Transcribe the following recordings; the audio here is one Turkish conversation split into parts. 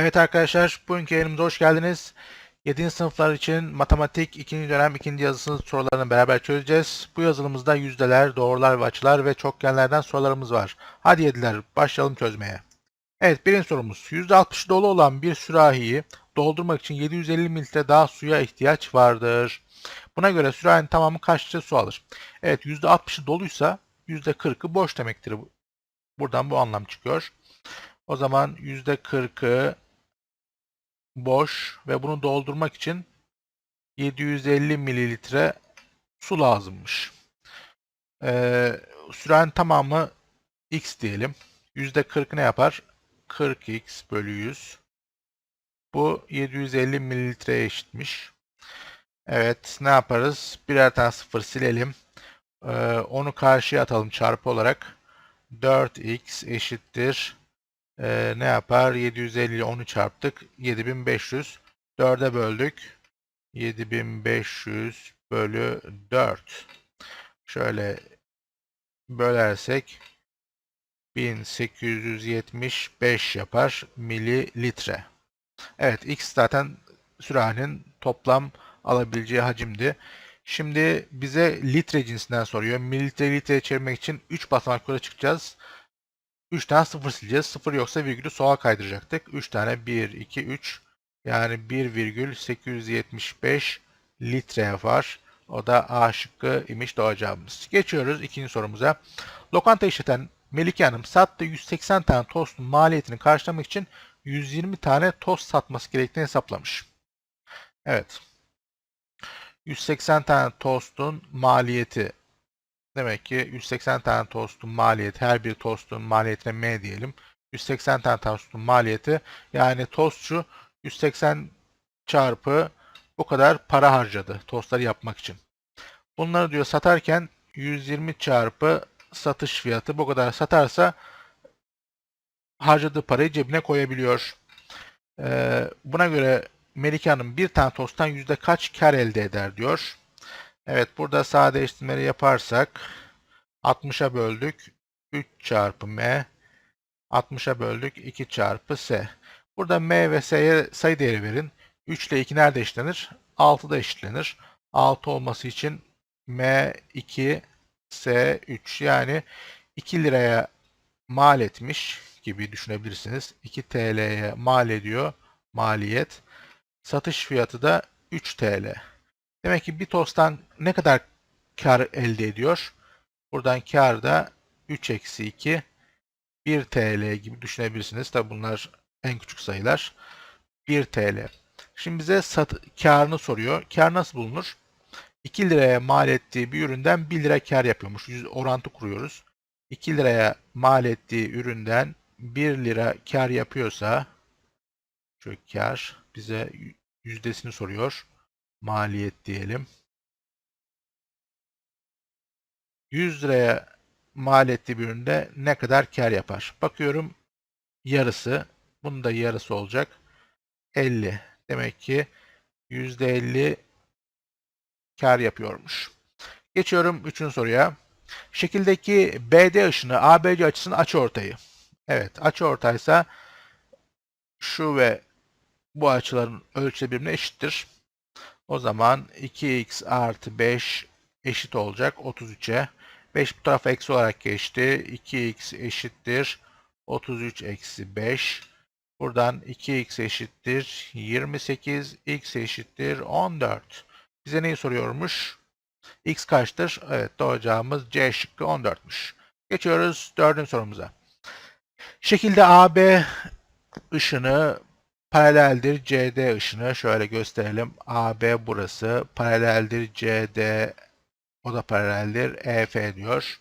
Evet arkadaşlar, bugünkü yayınımıza hoş geldiniz. 7. sınıflar için matematik 2. dönem 2. yazısı sorularını beraber çözeceğiz. Bu yazılımızda yüzdeler, doğrular ve açılar ve çokgenlerden sorularımız var. Hadi yediler, başlayalım çözmeye. Evet, birinci sorumuz. %60 dolu olan bir sürahiyi doldurmak için 750 mililitre daha suya ihtiyaç vardır. Buna göre sürahinin tamamı kaç litre su alır? Evet, %60'ı doluysa %40'ı boş demektir. Buradan bu anlam çıkıyor. O zaman %40'ı boş ve bunu doldurmak için 750 mililitre su lazımmış. Ee, süren tamamı x diyelim. %40 ne yapar? 40x bölü 100. Bu 750 mililitreye eşitmiş. Evet ne yaparız? Birer tane sıfır silelim. Ee, onu karşıya atalım çarpı olarak. 4x eşittir ee, ne yapar? 750 ile 10'u çarptık. 7500. 4'e böldük. 7500 bölü 4. Şöyle bölersek 1875 yapar mililitre. Evet x zaten sürahinin toplam alabileceği hacimdi. Şimdi bize litre cinsinden soruyor. Mililitre litreye çevirmek için 3 basamak yukarı çıkacağız. 3 tane 0 sileceğiz. 0 yoksa virgülü sola kaydıracaktık. 3 tane 1, 2, 3 yani 1,875 litre yapar. O da A şıkkı imiş doğru cevabımız. Geçiyoruz ikinci sorumuza. Lokanta işleten Melike Hanım sattığı 180 tane tostun maliyetini karşılamak için 120 tane tost satması gerektiğini hesaplamış. Evet. 180 tane tostun maliyeti Demek ki 180 tane tostun maliyeti, her bir tostun maliyetine M diyelim. 180 tane tostun maliyeti yani tostçu 180 çarpı bu kadar para harcadı tostları yapmak için. Bunları diyor satarken 120 çarpı satış fiyatı bu kadar satarsa harcadığı parayı cebine koyabiliyor. Ee, buna göre Melike Hanım bir tane tosttan yüzde kaç kar elde eder diyor. Evet burada sadeleştirmeleri yaparsak 60'a böldük 3 çarpı m 60'a böldük 2 çarpı s. Burada m ve s'ye sayı değeri verin. 3 ile 2 nerede eşitlenir? 6'da eşitlenir. 6 olması için m 2 s 3 yani 2 liraya mal etmiş gibi düşünebilirsiniz. 2 TL'ye mal ediyor maliyet. Satış fiyatı da 3 TL. Demek ki bir tosttan ne kadar kar elde ediyor? Buradan kar da 3 eksi 2 1 TL gibi düşünebilirsiniz. Tabi bunlar en küçük sayılar. 1 TL. Şimdi bize sat karını soruyor. Kar nasıl bulunur? 2 liraya mal ettiği bir üründen 1 lira kar yapıyormuş. Yüz orantı kuruyoruz. 2 liraya mal ettiği üründen 1 lira kar yapıyorsa şu kar bize yüzdesini soruyor maliyet diyelim. 100 liraya mal ettiği bir üründe ne kadar kar yapar? Bakıyorum yarısı. Bunun da yarısı olacak. 50. Demek ki %50 kar yapıyormuş. Geçiyorum 3. soruya. Şekildeki BD ışını ABC açısının açıortayı. Evet açıortaysa şu ve bu açıların ölçüleri birbirine eşittir. O zaman 2x artı 5 eşit olacak 33'e. 5 bu tarafa eksi olarak geçti. 2x eşittir 33 eksi 5. Buradan 2x eşittir 28, x eşittir 14. Bize neyi soruyormuş? x kaçtır? Evet doğru cevabımız C şıkkı 14'müş. Geçiyoruz dördüncü sorumuza. Şekilde AB ışını paraleldir CD ışını. Şöyle gösterelim. AB burası. Paraleldir CD o da paraleldir. EF diyor.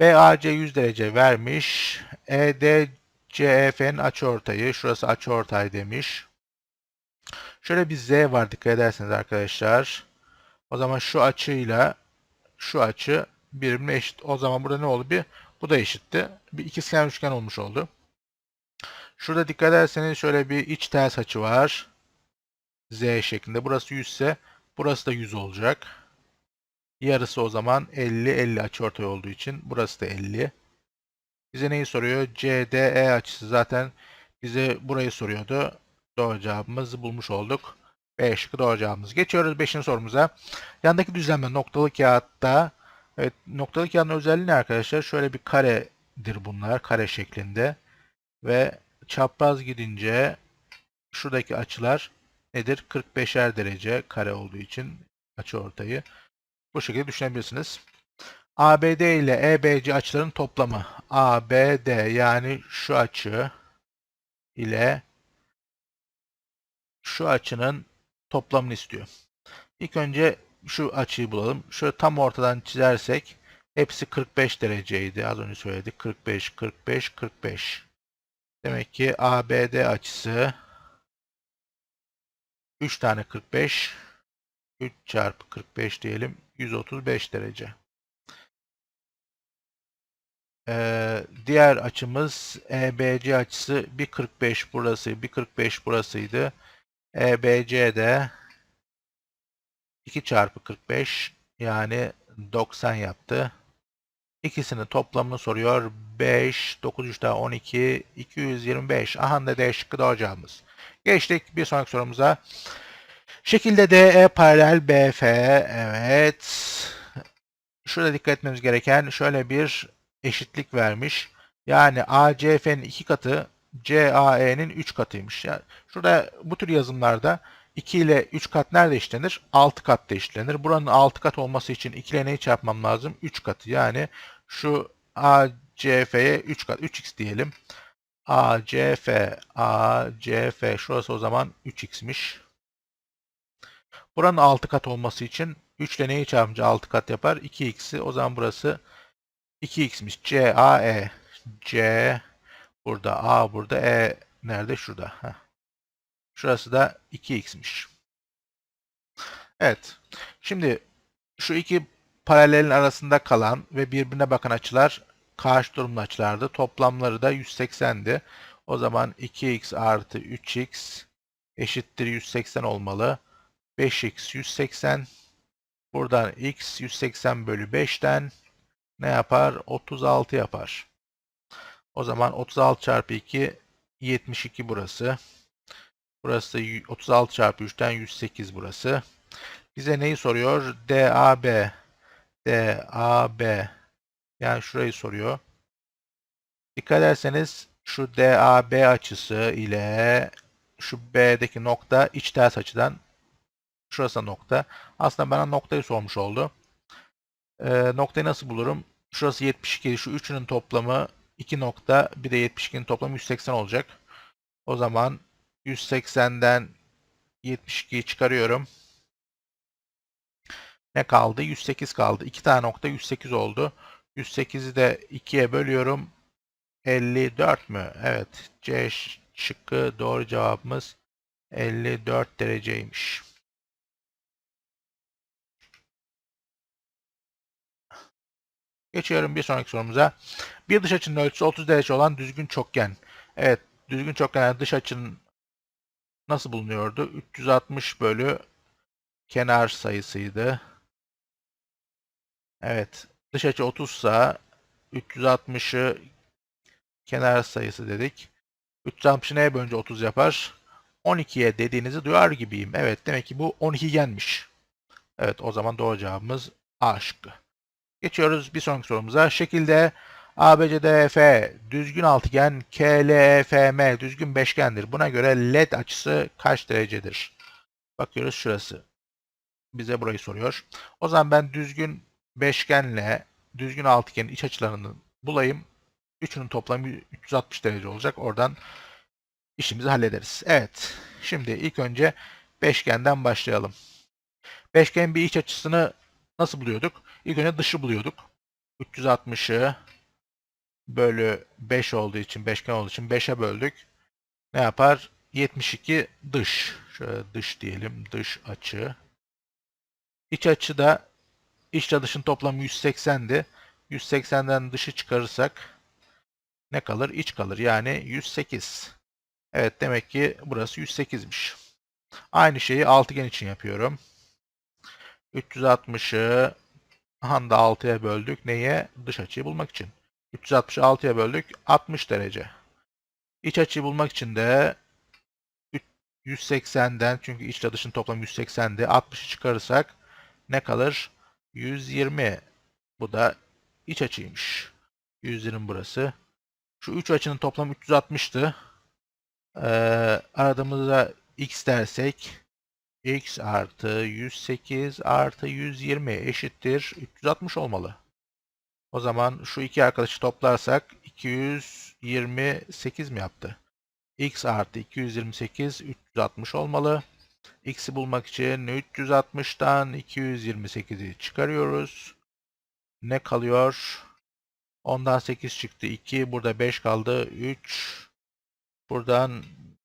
BAC 100 derece vermiş. ED CEF'nin açıortayı. Şurası açıortay demiş. Şöyle bir Z var dikkat ederseniz arkadaşlar. O zaman şu açıyla şu açı birbirine eşit. O zaman burada ne oldu? Bir, bu da eşitti. Bir ikizkenar üçgen olmuş oldu. Şurada dikkat ederseniz şöyle bir iç ters açı var. Z şeklinde. Burası 100 ise burası da 100 olacak. Yarısı o zaman 50, 50 açıortay olduğu için burası da 50. Bize neyi soruyor? CDE açısı zaten Bize burayı soruyordu. Doğru cevabımızı bulmuş olduk. B şıkkı doğru cevabımız. Geçiyoruz 5. sorumuza. Yandaki düzlemde noktalı kağıtta evet noktalı kağıdın özelliği ne arkadaşlar? Şöyle bir karedir bunlar. Kare şeklinde. Ve çapraz gidince şuradaki açılar nedir? 45'er derece kare olduğu için açı ortayı. Bu şekilde düşünebilirsiniz. ABD ile EBC açıların toplamı. ABD yani şu açı ile şu açının toplamını istiyor. İlk önce şu açıyı bulalım. Şöyle tam ortadan çizersek hepsi 45 dereceydi. Az önce söyledik. 45, 45, 45. Demek ki ABD açısı 3 tane 45 3 çarpı 45 diyelim 135 derece. Ee, diğer açımız EBC açısı bir 45 burası bir 45 burasıydı. EBC de 2 çarpı 45 yani 90 yaptı. İkisinin toplamını soruyor. 5, 9 3 daha 12, 225. Aha da D şıkkı doğru. Geçtik bir sonraki sorumuza. Şekilde DE paralel BF. Evet. Şurada dikkat etmemiz gereken şöyle bir eşitlik vermiş. Yani ACF'nin 2 katı CAE'nin 3 katıymış. Yani şurada bu tür yazımlarda 2 ile 3 kat nerede işlenir? 6 katta işlenir. Buranın 6 kat olması için 2 ile neyi çarpmam lazım? 3 katı. Yani şu ACF'ye 3 kat. 3x diyelim. ACF, ACF şurası o zaman 3x'miş. Buranın 6 kat olması için 3 ile neyi çarpınca 6 kat yapar? 2x'i. O zaman burası 2x'miş. C, A, E. C burada, A burada, E nerede? Şurada. Heh. Şurası da 2x'miş. Evet. Şimdi şu iki paralelin arasında kalan ve birbirine bakan açılar karşı durumlu açılardı. Toplamları da 180'di. O zaman 2x artı 3x eşittir 180 olmalı. 5x 180. Buradan x 180 bölü 5'ten ne yapar? 36 yapar. O zaman 36 çarpı 2 72 burası. Burası 36 çarpı 3'ten 108 burası. Bize neyi soruyor? DAB. DAB. Yani şurayı soruyor. Dikkat ederseniz şu DAB açısı ile şu B'deki nokta iç ters açıdan şurası nokta. Aslında bana noktayı sormuş oldu. Ee, noktayı nasıl bulurum? Şurası 72. Şu üçünün toplamı 2 nokta. Bir de 72'nin toplamı 180 olacak. O zaman 180'den 72'yi çıkarıyorum. Ne kaldı? 108 kaldı. 2 tane nokta 108 oldu. 108'i de 2'ye bölüyorum. 54 mü? Evet. C şıkkı doğru cevabımız 54 dereceymiş. Geçiyorum bir sonraki sorumuza. Bir dış açının ölçüsü 30 derece olan düzgün çokgen. Evet, düzgün çokgen dış açının nasıl bulunuyordu? 360 bölü kenar sayısıydı. Evet, dış açı 30 ise 360'ı kenar sayısı dedik. 360'ı neye bölünce 30 yapar? 12'ye dediğinizi duyar gibiyim. Evet, demek ki bu 12 gelmiş. Evet, o zaman doğru cevabımız A şıkkı. Geçiyoruz bir sonraki sorumuza. Şekilde ABCDF düzgün altıgen, KLFM düzgün beşgendir. Buna göre LED açısı kaç derecedir? Bakıyoruz şurası. Bize burayı soruyor. O zaman ben düzgün beşgenle düzgün altıgenin iç açılarını bulayım. Üçünün toplamı 360 derece olacak. Oradan işimizi hallederiz. Evet. Şimdi ilk önce beşgenden başlayalım. Beşgenin bir iç açısını nasıl buluyorduk? İlk önce dışı buluyorduk. 360'ı bölü 5 olduğu için, beşgen olduğu için 5'e böldük. Ne yapar? 72 dış. Şöyle dış diyelim. Dış açı. İç açı da içle dışın toplamı 180'di. 180'den dışı çıkarırsak ne kalır? İç kalır. Yani 108. Evet demek ki burası 108'miş. Aynı şeyi altıgen için yapıyorum. 360'ı Handa 6'ya böldük. Neye? Dış açıyı bulmak için. 366'ya böldük. 60 derece. İç açıyı bulmak için de 180'den çünkü iç ile dışın toplamı 180'di. 60'ı çıkarırsak ne kalır? 120. Bu da iç açıymış. 120 burası. Şu üç açının toplamı 360'tı. Ee, aradığımızda x dersek x artı 108 artı 120 eşittir 360 olmalı. O zaman şu iki arkadaşı toplarsak 228 mi yaptı? x artı 228 360 olmalı. x'i bulmak için 360'tan 228'i çıkarıyoruz. Ne kalıyor? Ondan 8 çıktı 2. Burada 5 kaldı 3. Buradan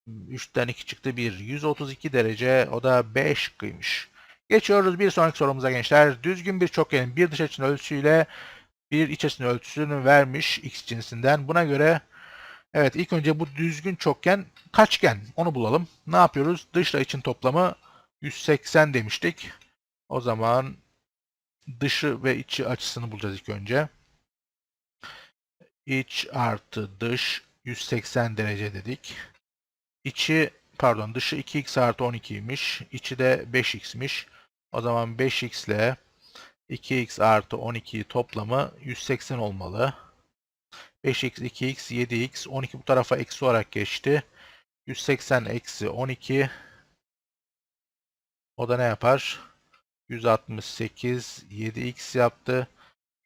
3'ten 2 çıktı 1. 132 derece. O da 5 kıymış. Geçiyoruz bir sonraki sorumuza gençler. Düzgün bir çokgenin bir dış açının ölçüsüyle bir iç açının ölçüsünü vermiş x cinsinden. Buna göre evet ilk önce bu düzgün çokgen kaçgen onu bulalım. Ne yapıyoruz? Dışla için toplamı 180 demiştik. O zaman dışı ve içi açısını bulacağız ilk önce. İç artı dış 180 derece dedik. İçi pardon dışı 2x artı 12'ymiş. İçi de 5x'miş. O zaman 5x ile 2x artı 12'yi toplamı 180 olmalı. 5x, 2x, 7x, 12 bu tarafa eksi olarak geçti. 180 eksi 12 o da ne yapar? 168 7x yaptı.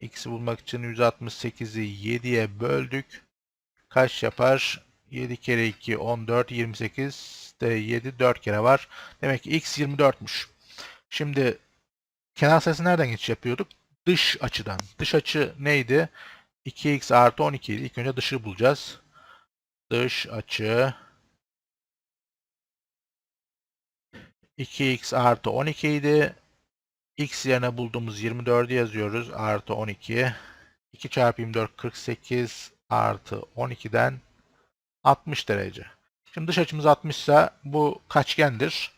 X'i bulmak için 168'i 7'ye böldük. Kaç yapar? 7 kere 2 14 28 de 7 4 kere var. Demek ki x 24'müş. Şimdi kenar sayısı nereden geçiş yapıyorduk? Dış açıdan. Dış açı neydi? 2x artı 12 idi. İlk önce dışı bulacağız. Dış açı 2x artı 12 idi. x yerine bulduğumuz 24'ü yazıyoruz. Artı 12. 2 çarpı 24 48 artı 12'den 60 derece. Şimdi dış açımız 60 ise bu kaçgendir.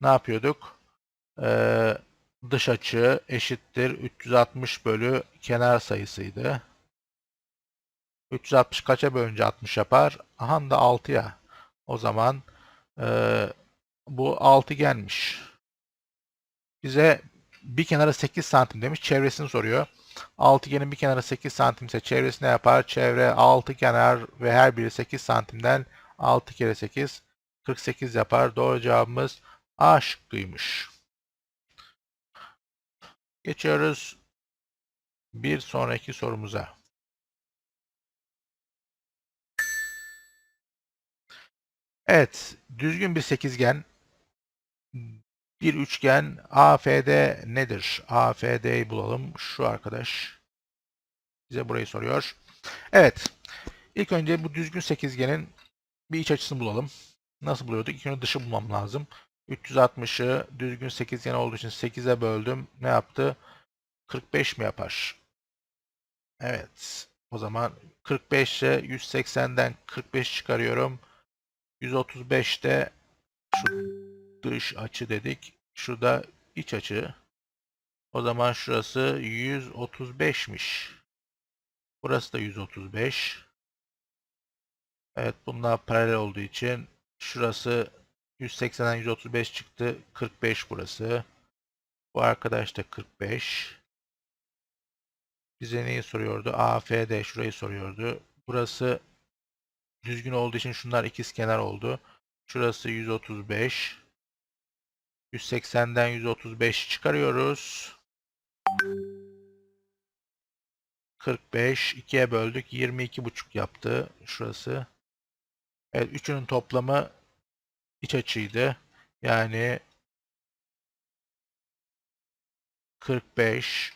Ne yapıyorduk? Ee, dış açı eşittir 360 bölü kenar sayısıydı. 360 kaça bölünce 60 yapar? Aha da 6'ya. O zaman e, bu altıgenmiş. Bize bir kenarı 8 santim demiş. Çevresini soruyor. Altıgenin bir kenarı 8 santim ise çevresi ne yapar? Çevre 6 kenar ve her biri 8 santimden 6 kere 8 48 yapar. Doğru cevabımız A şıkkıymış. Geçiyoruz bir sonraki sorumuza. Evet, düzgün bir sekizgen, bir üçgen AFD nedir? AFD'yi bulalım. Şu arkadaş bize burayı soruyor. Evet, ilk önce bu düzgün sekizgenin bir iç açısını bulalım. Nasıl buluyorduk? İlk önce dışı bulmam lazım. 360'ı düzgün sekizgen olduğu için 8'e böldüm. Ne yaptı? 45 mi yapar? Evet. O zaman 45 ile 180'den 45 çıkarıyorum. 135'te şu dış açı dedik. Şurada iç açı. O zaman şurası 135'miş. Burası da 135. Evet bunlar paralel olduğu için şurası 180'den 135 çıktı. 45 burası. Bu arkadaş da 45. Bize neyi soruyordu? AFD şurayı soruyordu. Burası düzgün olduğu için şunlar ikiz kenar oldu. Şurası 135. 180'den 135 çıkarıyoruz. 45 2'ye böldük. 22,5 yaptı şurası. Evet üçünün toplamı iç açıydı. Yani 45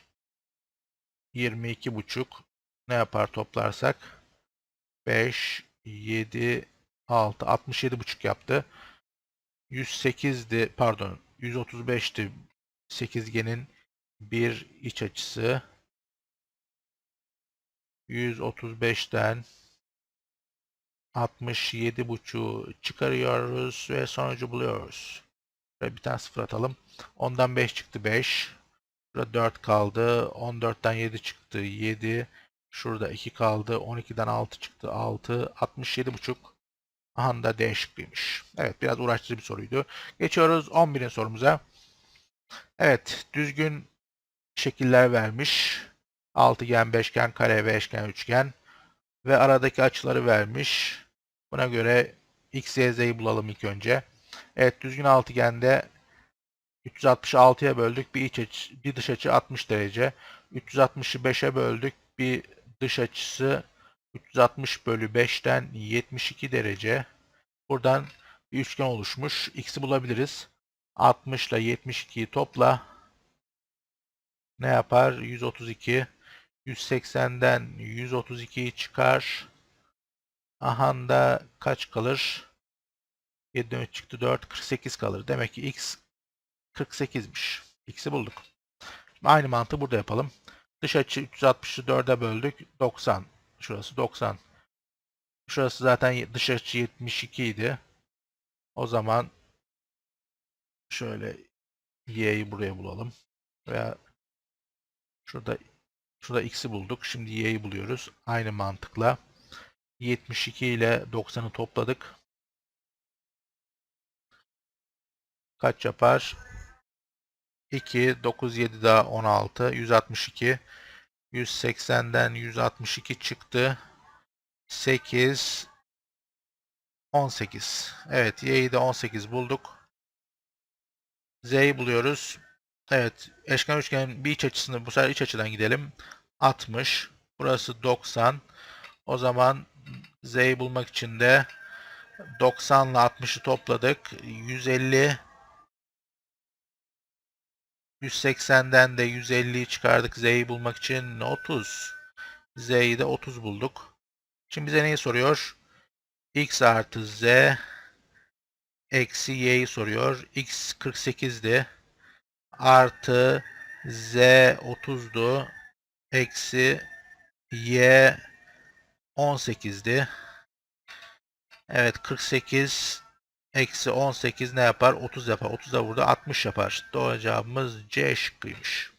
22,5 ne yapar toplarsak 5 7 6 67,5 yaptı. 108'di pardon 135'ti sekizgenin bir iç açısı. 135'ten 67,5'u çıkarıyoruz ve sonucu buluyoruz. Şöyle bir tane sıfır atalım. Ondan 5 çıktı 5. Burada 4 kaldı. 14'ten 7 çıktı 7. Şurada 2 kaldı. 12'den 6 çıktı 6. 67,5. Aha da D şıkkıymış. Evet biraz uğraştırıcı bir soruydu. Geçiyoruz 11'in sorumuza. Evet düzgün şekiller vermiş. Altıgen, beşgen, kare ve eşgen, üçgen. Ve aradaki açıları vermiş. Buna göre x, y, z'yi bulalım ilk önce. Evet düzgün altıgende 366'ya böldük. Bir iç açı, bir dış açı 60 derece. 360'ı 5'e böldük. Bir dış açısı 360 bölü 5'ten 72 derece. Buradan bir üçgen oluşmuş. X'i bulabiliriz. 60 ile 72'yi topla. Ne yapar? 132. 180'den 132'yi çıkar. Ahanda kaç kalır? 7'den 3 çıktı 4. 48 kalır. Demek ki X 48'miş. X'i bulduk. Şimdi aynı mantığı burada yapalım. Dış açı 360'ı 4'e böldük. 90. Şurası 90. Şurası zaten dış açı 72 idi. O zaman şöyle y'yi buraya bulalım. Veya şurada şurada x'i bulduk. Şimdi y'yi buluyoruz. Aynı mantıkla 72 ile 90'ı topladık. Kaç yapar? 2, 9, 7 daha 16, 162. 180'den 162 çıktı. 8, 18. Evet, y'yi de 18 bulduk. Z'yi buluyoruz. Evet, eşkenar üçgenin bir iç açısını bu sefer iç açıdan gidelim. 60. Burası 90. O zaman Z'yi bulmak için de 90 ile 60'ı topladık. 150 180'den de 150'yi çıkardık Z'yi bulmak için 30. Z'yi de 30 bulduk. Şimdi bize neyi soruyor? X artı Z eksi Y'yi soruyor. X 48'di. Artı Z 30'du. Eksi Y 18'di. Evet 48 Eksi 18 ne yapar? 30 yapar. 30 da burada 60 yapar. Doğru cevabımız C şıkkıymış.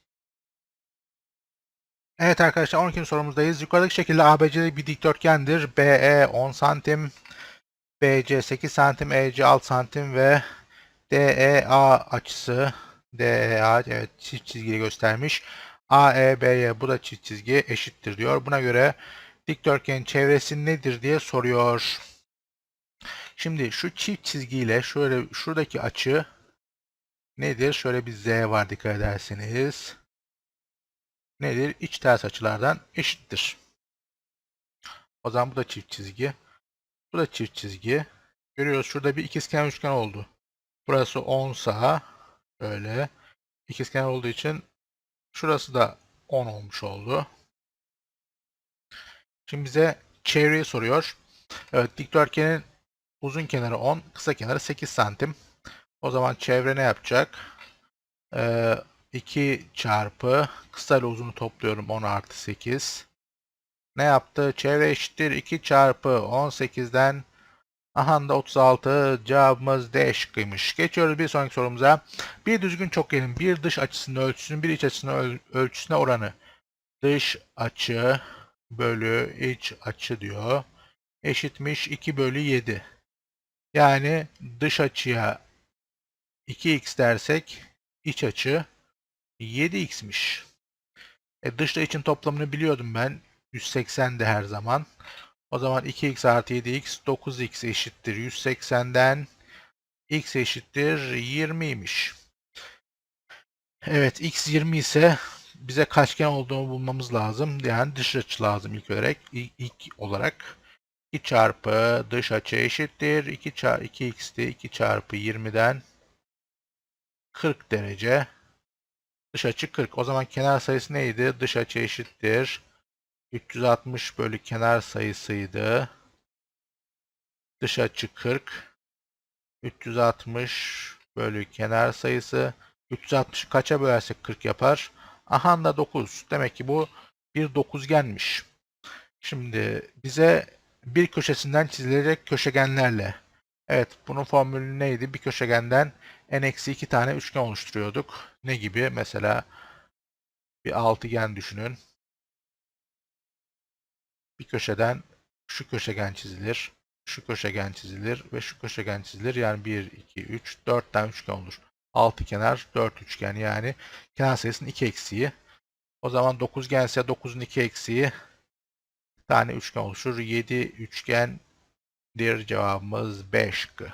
Evet arkadaşlar 12. sorumuzdayız. Yukarıdaki şekilde ABC bir dikdörtgendir. BE 10 santim, BC 8 santim, EC 6 santim ve DEA açısı DEA evet çift çizgili göstermiş. AEB'ye bu da çift çizgi eşittir diyor. Buna göre dikdörtgenin çevresi nedir diye soruyor. Şimdi şu çift çizgiyle şöyle şuradaki açı nedir? Şöyle bir Z var dikkat ederseniz. Nedir? İç ters açılardan eşittir. O zaman bu da çift çizgi. Bu da çift çizgi. Görüyoruz şurada bir ikizkenar üçgen oldu. Burası 10 sağ. Böyle. İkizkenar olduğu için şurası da 10 olmuş oldu. Şimdi bize çevreyi soruyor. Evet dikdörtgenin Uzun kenarı 10, kısa kenarı 8 santim. O zaman çevre ne yapacak? Ee, 2 çarpı kısa ile uzunu topluyorum 10 artı 8. Ne yaptı? Çevre eşittir 2 çarpı 18'den Aha da 36 cevabımız D şıkkıymış. Geçiyoruz bir sonraki sorumuza. Bir düzgün çokgenin bir dış açısının ölçüsünün bir iç açısının ölçüsüne oranı. Dış açı bölü iç açı diyor. Eşitmiş 2 bölü 7. Yani dış açıya 2x dersek iç açı 7x'miş. E dışla için toplamını biliyordum ben. 180 de her zaman. O zaman 2x artı 7x 9x eşittir 180'den x eşittir 20'ymiş. Evet x 20 ise bize kaçgen olduğunu bulmamız lazım. Yani dış açı lazım ilk olarak. ilk olarak. 2 çarpı dış açı eşittir. 2 çarpı 2x'ti. 2 çarpı 20'den 40 derece. Dış açı 40. O zaman kenar sayısı neydi? Dış açı eşittir. 360 bölü kenar sayısıydı. Dış açı 40. 360 bölü kenar sayısı. 360 kaça bölersek 40 yapar? Aha da 9. Demek ki bu bir dokuzgenmiş. Şimdi bize bir köşesinden çizilecek köşegenlerle. Evet bunun formülü neydi? Bir köşegenden n-2 tane üçgen oluşturuyorduk. Ne gibi? Mesela bir altıgen düşünün. Bir köşeden şu köşegen çizilir. Şu köşegen çizilir ve şu köşegen çizilir. Yani 1, 2, 3, 4 tane üçgen olur. 6 kenar 4 üçgen yani kenar sayısının 2 eksiği. O zaman 9 gelse 9'un 2 eksiği tane üçgen oluşur. 7 üçgendir cevabımız 5 şıkkı.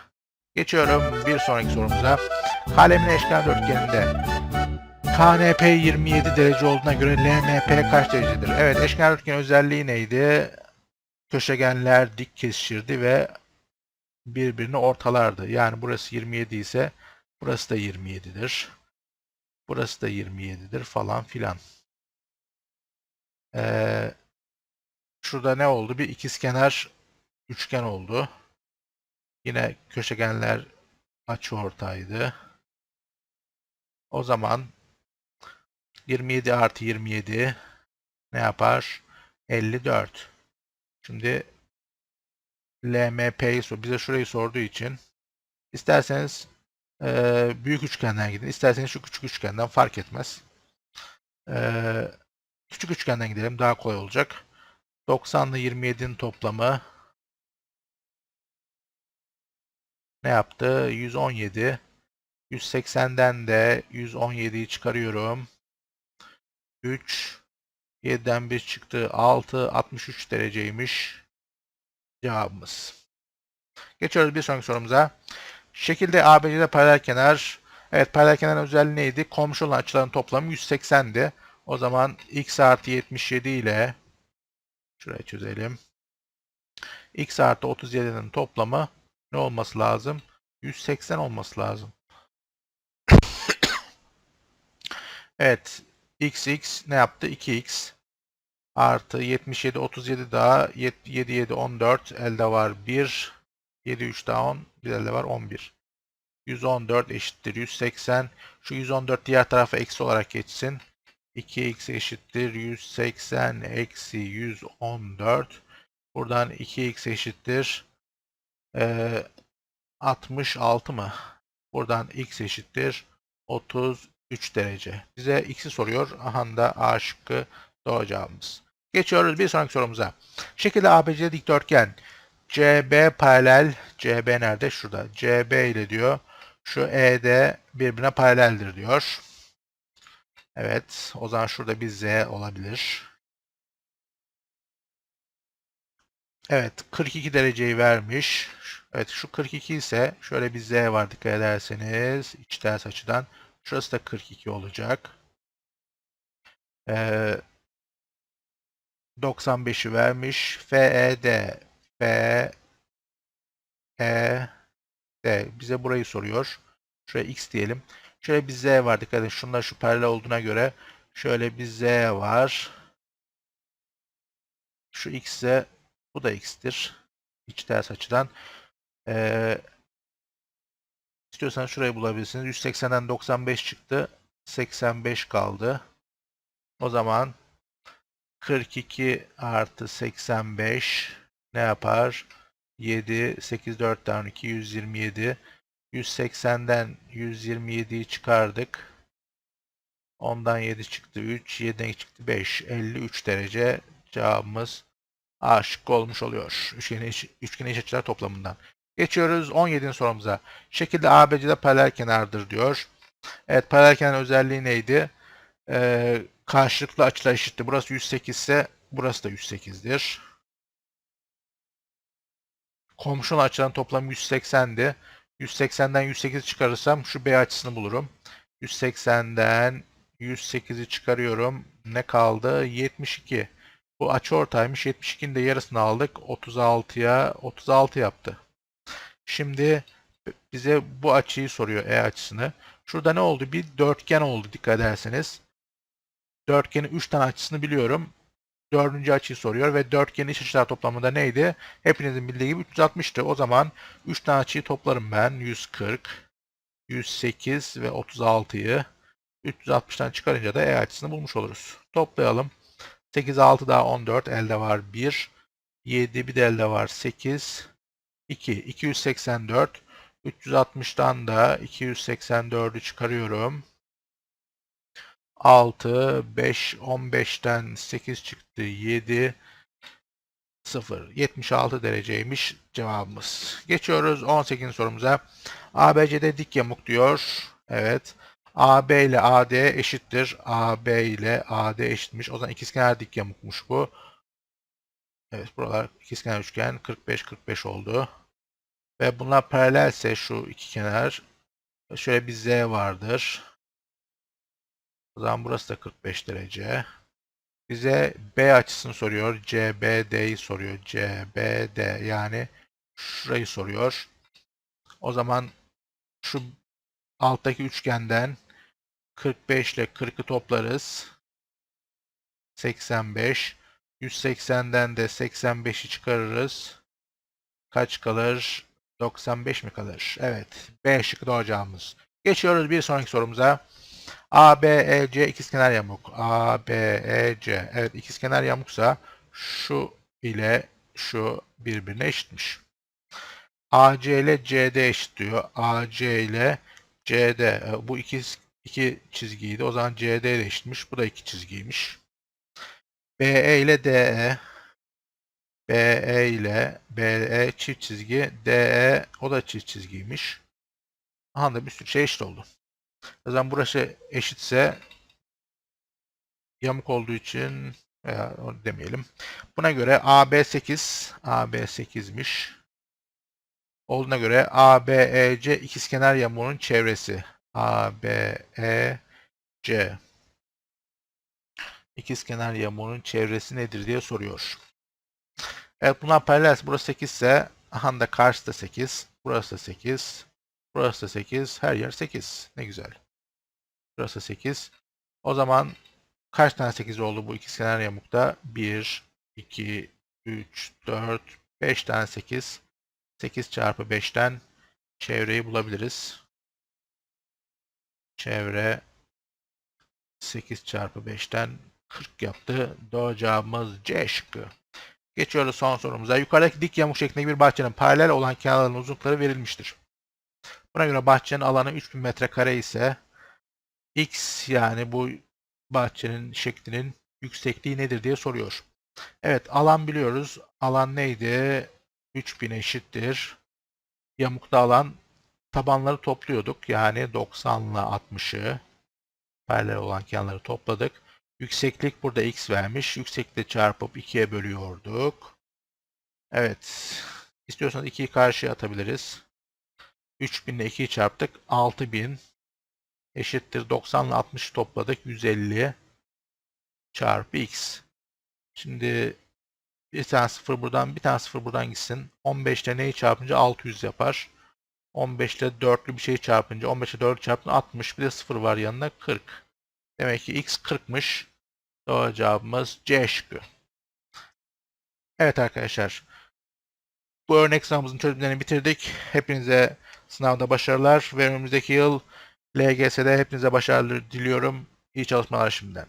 Geçiyorum bir sonraki sorumuza. Kalemin eşkenar dörtgeninde KNP 27 derece olduğuna göre LMP kaç derecedir? Evet eşkenar dörtgen özelliği neydi? Köşegenler dik kesişirdi ve birbirini ortalardı. Yani burası 27 ise burası da 27'dir. Burası da 27'dir falan filan. Ee, şurada ne oldu? Bir ikizkenar üçgen oldu. Yine köşegenler açıortaydı. O zaman 27 artı 27 ne yapar? 54. Şimdi LMP'yi sor. Bize şurayı sorduğu için isterseniz e, büyük üçgenden gidin. isterseniz şu küçük üçgenden fark etmez. E, küçük üçgenden gidelim. Daha kolay olacak. 90 ile 27'nin toplamı ne yaptı? 117. 180'den de 117'yi çıkarıyorum. 3 7'den 1 çıktı. 6 63 dereceymiş cevabımız. Geçiyoruz bir sonraki sorumuza. Şekilde ABC'de paralel kenar. Evet paralel kenar özelliği neydi? Komşu olan açıların toplamı 180'di. O zaman x artı 77 ile şurayı çözelim. x artı 37'nin toplamı ne olması lazım? 180 olması lazım. evet. xx ne yaptı? 2x artı 77 37 daha 7 7 14 elde var 1 7 3 daha 10 bir elde var 11 114 eşittir 180 şu 114 diğer tarafa eksi olarak geçsin 2x eşittir 180 eksi 114 buradan 2x eşittir ee, 66 mı? Buradan x eşittir 33 derece. Bize x'i soruyor. Aha da A şıkkı doğru cevabımız. Geçiyoruz bir sonraki sorumuza. Şekilde ABC dikdörtgen CB paralel CB nerede? Şurada. CB ile diyor. Şu ED birbirine paraleldir diyor. Evet. O zaman şurada bir Z olabilir. Evet. 42 dereceyi vermiş. Evet şu 42 ise şöyle bir Z var dikkat ederseniz iç ters açıdan. Şurası da 42 olacak. Ee, 95'i vermiş. FED FED bize burayı soruyor. Şuraya X diyelim. Şöyle bir Z var dikkat edin. Şunlar şu paralel olduğuna göre şöyle bir Z var. Şu X ise bu da X'tir. İç ters açıdan. Ee, istiyorsanız şurayı bulabilirsiniz. 180'den 95 çıktı. 85 kaldı. O zaman 42 artı 85 ne yapar? 7, 8, 4 tane 2, 127. 180'den 127'yi çıkardık. Ondan 7 çıktı 3, 7'den çıktı 5, 53 derece cevabımız A şıkkı olmuş oluyor. Üçgenin, üçgenin iç açılar toplamından. Geçiyoruz 17. sorumuza. Şekilde ABC'de paralel kenardır diyor. Evet paralel kenar özelliği neydi? Ee, karşılıklı açılar eşitti. Burası 108 ise burası da 108'dir. Komşunun açıların toplamı 180'di. 180'den 108 çıkarırsam şu B açısını bulurum. 180'den 108'i çıkarıyorum. Ne kaldı? 72. Bu açı ortaymış. 72'nin de yarısını aldık. 36'ya 36 yaptı. Şimdi bize bu açıyı soruyor E açısını. Şurada ne oldu? Bir dörtgen oldu dikkat ederseniz. Dörtgenin 3 tane açısını biliyorum. Dördüncü açıyı soruyor ve dörtgenin iç açılar toplamında neydi? Hepinizin bildiği gibi 360'tı. O zaman 3 tane açıyı toplarım ben. 140, 108 ve 36'yı 360'tan çıkarınca da E açısını bulmuş oluruz. Toplayalım. 8, 6 daha 14. Elde var 1. 7 bir de elde var 8. 2. 284. 360'dan da 284'ü çıkarıyorum. 6, 5, 15'ten 8 çıktı. 7, 0. 76 dereceymiş cevabımız. Geçiyoruz 18. sorumuza. ABC'de dik yamuk diyor. Evet. AB ile AD eşittir. AB ile AD eşitmiş. O zaman ikizkenar dik yamukmuş bu. Evet buralar ikizkenar üçgen 45-45 oldu. Ve bunlar paralelse şu iki kenar şöyle bir Z vardır. O zaman burası da 45 derece. Bize B açısını soruyor. CBD'yi soruyor. CBD yani şurayı soruyor. O zaman şu alttaki üçgenden 45 ile 40'ı toplarız. 85. 180'den de 85'i çıkarırız. Kaç kalır? 95 mi kalır? Evet. B şıkkı cevabımız. Geçiyoruz bir sonraki sorumuza. ABEC ikizkenar yamuk. ABEC. Evet ikizkenar yamuksa şu ile şu birbirine eşitmiş. AC ile CD eşit diyor. AC ile CD. E, Bu iki, iki çizgiydi. O zaman CD de eşitmiş. Bu da iki çizgiymiş. BE ile DE. BE ile BE çift çizgi. DE o da çift çizgiymiş. Aha da bir sürü şey eşit oldu. O zaman burası eşitse yamuk olduğu için veya onu demeyelim. Buna göre AB 8, AB 8'miş. Olduğuna göre ABEC ikizkenar yamuğunun çevresi. ABEC ikizkenar yamuğunun çevresi nedir diye soruyor. Evet bunlar paralel. Burası 8 ise aha da karşı da 8. Burası da 8. Burası da 8. Her yer 8. Ne güzel. Burası 8. O zaman kaç tane 8 oldu bu ikizkenar yamukta? 1, 2, 3, 4, 5 tane 8. 8 çarpı 5'ten çevreyi bulabiliriz. Çevre 8 çarpı 5'ten 40 yaptı. Doğru cevabımız C şıkkı. Geçiyoruz son sorumuza. Yukarıdaki dik yamuk şeklindeki bir bahçenin paralel olan kenarlarının uzunlukları verilmiştir. Buna göre bahçenin alanı 3000 metrekare ise x yani bu bahçenin şeklinin yüksekliği nedir diye soruyor. Evet alan biliyoruz. Alan neydi? 3000 eşittir. Yamukta alan tabanları topluyorduk. Yani 90 ile 60'ı paralel olan kenarları topladık. Yükseklik burada x vermiş. Yüksekliği çarpıp 2'ye bölüyorduk. Evet. İstiyorsanız 2'yi karşıya atabiliriz. 3000 ile 2'yi çarptık. 6000 eşittir 90 ile 60 topladık. 150 çarpı x. Şimdi bir tane sıfır buradan bir tane sıfır buradan gitsin. 15 ile neyi çarpınca 600 yapar. 15 ile 4'lü bir şey çarpınca 15 ile 4 çarpınca 60 bir de sıfır var yanında 40. Demek ki x 40'mış. Doğru cevabımız C şıkkı. Evet arkadaşlar. Bu örnek sınavımızın çözümlerini bitirdik. Hepinize sınavda başarılar ve önümüzdeki yıl LGS'de hepinize başarılar diliyorum. İyi çalışmalar şimdiden.